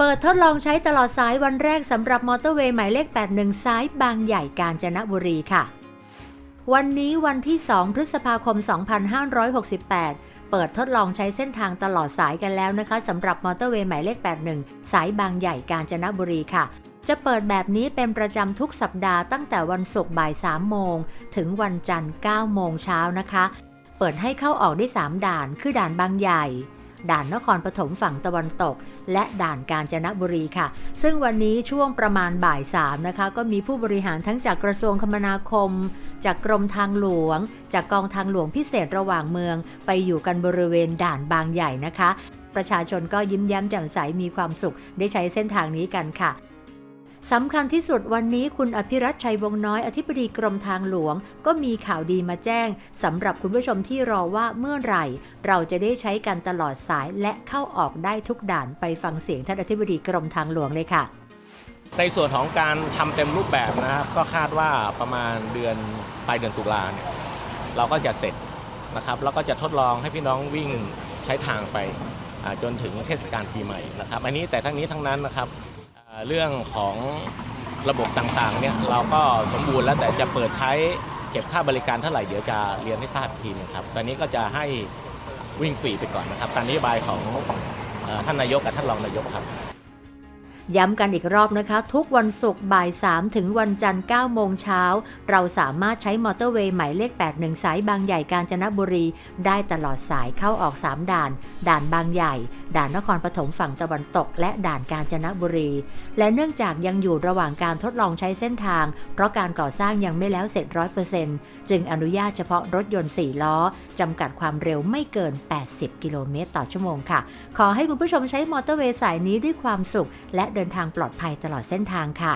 เปิดทดลองใช้ตลอดสายวันแรกสำหรับมอเตอร์เวย์หมายเลข 81 สายบางใหญ่กาญจนบุรีค่ะ วันนี้วันที่ 2 พฤษภาคม 2568 เปิดทดลองใช้เส้นทางตลอดสายกันแล้วนะคะสำหรับมอเตอร์เวย์หมายเลข 81 สายบางใหญ่กาญจนบุรีค่ะ จะเปิดแบบนี้เป็นประจำทุกสัปดาห์ตั้งแต่วันศุกร์บ่าย 3 โมง ถึงวันจันทร์ 9 โมงเช้านะคะ เปิดให้เข้าออกได้ 3 ด่าน คือด่านบางใหญ่ ด่านนครปฐมฝั่งตะวันตก และด่านกาญจนบุรีค่ะ ซึ่งวันนี้ช่วงประมาณบ่ายสามนะคะก็มีผู้บริหารทั้งจากกระทรวงคมนาคม จากกรมทางหลวง จากกองทางหลวงพิเศษระหว่างเมือง ไปอยู่กันบริเวณด่านบางใหญ่นะคะ ประชาชนก็ยิ้มแย้มแจ่มใสมีความสุขได้ใช้เส้นทางนี้กันค่ะ สำคัญที่สุดวันนี้คุณอภิรัตชัยวงศ์น้อยอธิบดีกรมทางหลวง ก็มีข่าวดีมาแจ้งสำหรับคุณผู้ชมที่รอว่าเมื่อไหร่ เราจะได้ใช้กันตลอดสายและเข้าออกได้ทุกด่านไปฟังเสียงท่านอธิบดีกรมทางหลวงเลยค่ะ ในส่วนของการทำเต็มรูปแบบนะครับก็คาดว่าประมาณเดือนปลายเดือนตุลาเนี่ยเราก็จะเสร็จนะครับแล้วก็จะทดลองให้พี่น้องวิ่งใช้ทางไปจนถึงเทศกาลปีใหม่นะครับ อันนี้แต่ทั้งนี้ทั้งนั้นนะครับ เรื่องของระบบต่างๆเนี่ยเราก็สมบูรณ์แล้วแต่จะเปิดใช้เก็บค่าบริการเท่าไหร่เดี๋ยวจะเรียนให้ทราบทีนึงครับ ตอนนี้ก็จะให้วิ่งฟรีไปก่อนนะครับตามนโยบายของท่านนายกกับท่านรองนายกครับ ย้ำกันอีกรอบนะคะ ทุกวันศุกร์บ่าย 3 ถึงวันจันทร์9โมงเช้า เราสามารถใช้มอเตอร์เวย์หมายเลข 81 สายบางใหญ่กาญจนบุรี ได้ตลอดสายเข้าออก 3 ด่าน ด่านบางใหญ่ ด่านนครปฐมฝั่งตะวันตก และด่านกาญจนบุรี และเนื่องจากยังอยู่ระหว่างการทดลองใช้เส้นทาง เพราะการก่อสร้างยังไม่แล้วเสร็จ 100%จึงอนุญาตเฉพาะรถยนต์ 4 ล้อจำกัดความเร็วไม่เกิน 80 กิโลเมตรต่อชั่วโมงค่ะ ขอให้คุณผู้ชมใช้มอเตอร์เวย์สายนี้ด้วยความสุขและเดินทางปลอดภัยตลอดเส้นทางค่ะ